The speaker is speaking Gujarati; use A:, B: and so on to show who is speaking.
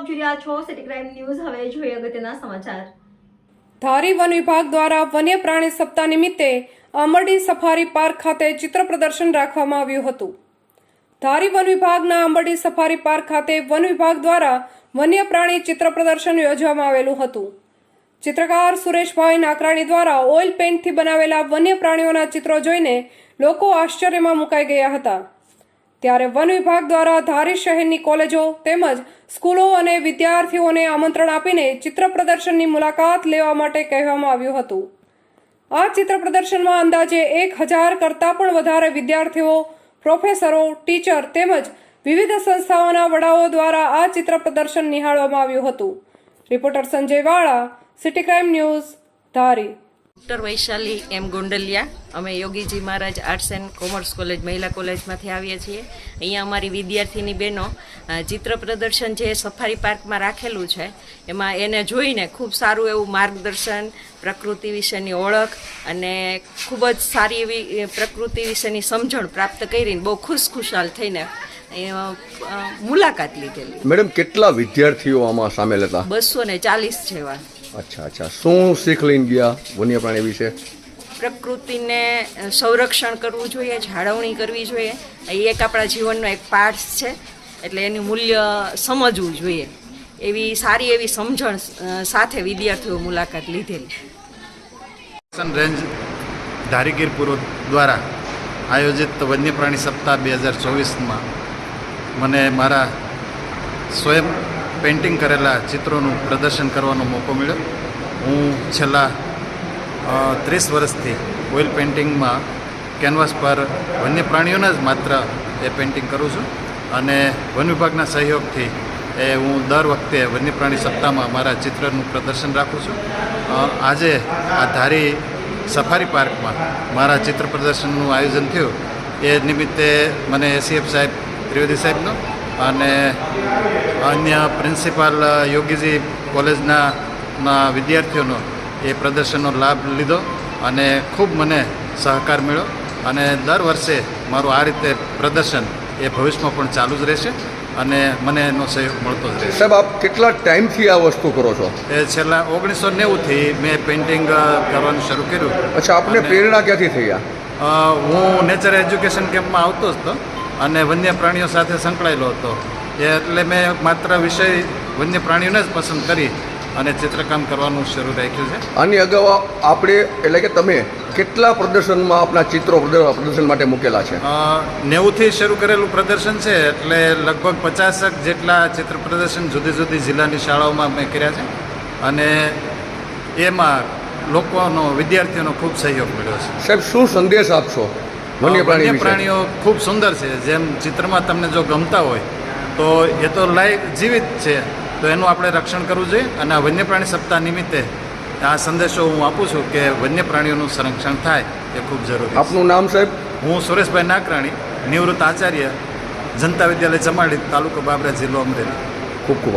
A: આપ જોઈ રહ્યા છો સિટી ક્રાઇમ ન્યૂઝ. હવે જોઈએ અગત્યના સમાચાર.
B: ધારી વન વિભાગ દ્વારા વન્ય પ્રાણી સપ્તાહ નિમિત્તે અંબરડી સફારી પાર્ક ખાતે ચિત્ર પ્રદર્શન રાખવામાં આવ્યું હતું. ધારી વન વિભાગના અંબરડી સફારી પાર્ક ખાતે વન વિભાગ દ્વારા વન્ય પ્રાણી ચિત્ર પ્રદર્શન યોજવામાં આવેલું હતું. ચિત્રકાર સુરેશભાઈ નાકરાણી દ્વારા ઓઇલ પેઇન્ટથી બનાવેલા વન્ય પ્રાણીઓના ચિત્રો જોઈને લોકો આશ્ચર્યમાં મુકાઈ ગયા હતા. ત્યારે વન વિભાગ દ્વારા ધારી શહેરની કોલેજો તેમજ સ્કૂલો અને વિદ્યાર્થીઓને આમંત્રણ આપીને ચિત્ર પ્રદર્શનની મુલાકાત લેવા માટે કહેવામાં આવ્યું હતું. આ ચિત્ર પ્રદર્શનમાં અંદાજે એક હજાર કરતાં પણ વધારે વિદ્યાર્થીઓ, પ્રોફેસરો, ટીચર તેમજ વિવિધ સંસ્થાઓના વડાઓ દ્વારા આ ચિત્ર પ્રદર્શન નિહાળવામાં આવ્યું હતું. Reporter Sanjay Vala, city crime news, Dhari.
C: Doctor Vaishali M Gondaliya. અમે Yogiji Maharaj arts and commerce college મહિલા કોલેજમાંથી આવીએ છીએ. અહીંયા અમારી વિદ્યાર્થીની બહેનો ચિત્ર પ્રદર્શન જે સફારી પાર્કમાં રાખેલું છે એમાં એને જોઈને ખૂબ સારું એવું માર્ગદર્શન પ્રકૃતિ વિશેની ઓળખ અને ખૂબ જ સારી એવી પ્રકૃતિ વિશેની સમજણ પ્રાપ્ત કરીને બહુ ખુશખુશાલ થઈને એ, મુલાકાત લીધેલી.
D: મેડમ કેટલા વિદ્યાર્થીઓ આમાં સામેલ હતા?
C: બસો ને ચાલીસ જેવા.
D: અચ્છા અચ્છા. શું શીખ લઈને ગયા વન્ય પ્રાણી વિશે?
C: પ્રકૃતિને સંરક્ષણ કરવું જોઈએ જાળવણી કરવી જોઈએ. એ એક આપણા જીવનનો એક પાર્ટ છે એટલે એનું મૂલ્ય સમજવું જોઈએ. એવી સારી એવી સમજણ સાથે વિદ્યાર્થીઓ મુલાકાત લીધેલી.
E: રેન્જ ધારીગીર પૂર્વ દ્વારા આયોજિત વન્ય પ્રાણી સપ્તાહ બે હજાર ચોવીસમાં મને મારા સ્વયં પેઇન્ટિંગ કરેલા ચિત્રોનું પ્રદર્શન કરવાનો મોકો મળ્યો. હું છેલ્લા ત્રીસ વર્ષથી ઓઇલ પેઇન્ટિંગમાં કેનવાસ પર વન્ય પ્રાણીઓના જ માત્ર એ પેઇન્ટિંગ કરું છું અને વન વિભાગના સહયોગથી એ હું દર વખતે વન્ય પ્રાણી સપ્તાહમાં મારા ચિત્રનું પ્રદર્શન રાખું છું. આજે આ ધારી સફારી પાર્કમાં મારા ચિત્ર પ્રદર્શનનું આયોજન થયું. એ નિમિત્તે મને એસીએફ સાહેબ, ત્રિવેદી સાહેબનો અને અન્ય પ્રિન્સિપાલ યોગીજી કોલેજના વિદ્યાર્થીઓનો એ પ્રદર્શનનો લાભ લીધો અને ખૂબ મને સહકાર મળ્યો અને દર વર્ષે મારું આ રીતે પ્રદર્શન એ ભવિષ્યમાં પણ ચાલુ જ રહેશે અને મને એનો સહયોગ મળતો જ રહેશે.
D: સાહેબ આપ કેટલા ટાઈમથી આ વસ્તુ કરો છો?
E: એ છેલ્લા ઓગણીસો નેવુંથી મેં પેઇન્ટિંગ કરવાનું શરૂ કર્યું.
D: અચ્છા આપને પ્રેરણા ક્યાંથી થઈ આ?
E: હું નેચર એજ્યુકેશન કેમ્પમાં આવતો જ હતો. અને વન્ય પ્રાણીઓ સાથે સંકળાયેલો હતો. એટલે મેં માત્ર વિષય વન્ય પ્રાણીઓને જ પસંદ કરી અને ચિત્રકામ કરવાનું શરૂ રાખ્યું છે.
D: આની અગાઉ આપણે એટલે કે તમે કેટલા પ્રદર્શનમાં આપના ચિત્રો પ્રદ- પ્રદર્શન માટે મૂકેલા છે?
E: નેવુંથી શરૂ કરેલું પ્રદર્શન છે એટલે લગભગ પચાસક જેટલા ચિત્ર પ્રદર્શન જુદી જુદી જિલ્લાની શાળાઓમાં મેં કર્યા છે. અને એમાં લોકોનો વિદ્યાર્થીઓનો ખૂબ સહયોગ મળ્યો છે.
D: સાહેબ શું સંદેશ આપશો? વન્ય
E: પ્રાણીઓ ખૂબ સુંદર છે. જેમ ચિત્રમાં તમને જો ગમતા હોય તો એ તો લાઈવ જીવિત છે. તો એનું આપણે રક્ષણ કરવું જોઈએ અને આ વન્ય પ્રાણી સપ્તાહ નિમિત્તે આ સંદેશો હું આપું છું કે વન્ય પ્રાણીઓનું સંરક્ષણ થાય એ ખૂબ જરૂરી
D: આપનું નામ સાહેબ?
E: હું સુરેશભાઈ નાકરાણી નિવૃત્ત આચાર્ય જનતા વિદ્યાલય જમાડી તાલુકો બાબરા જિલ્લો અમરેલી.
D: ખૂબ ખૂબ.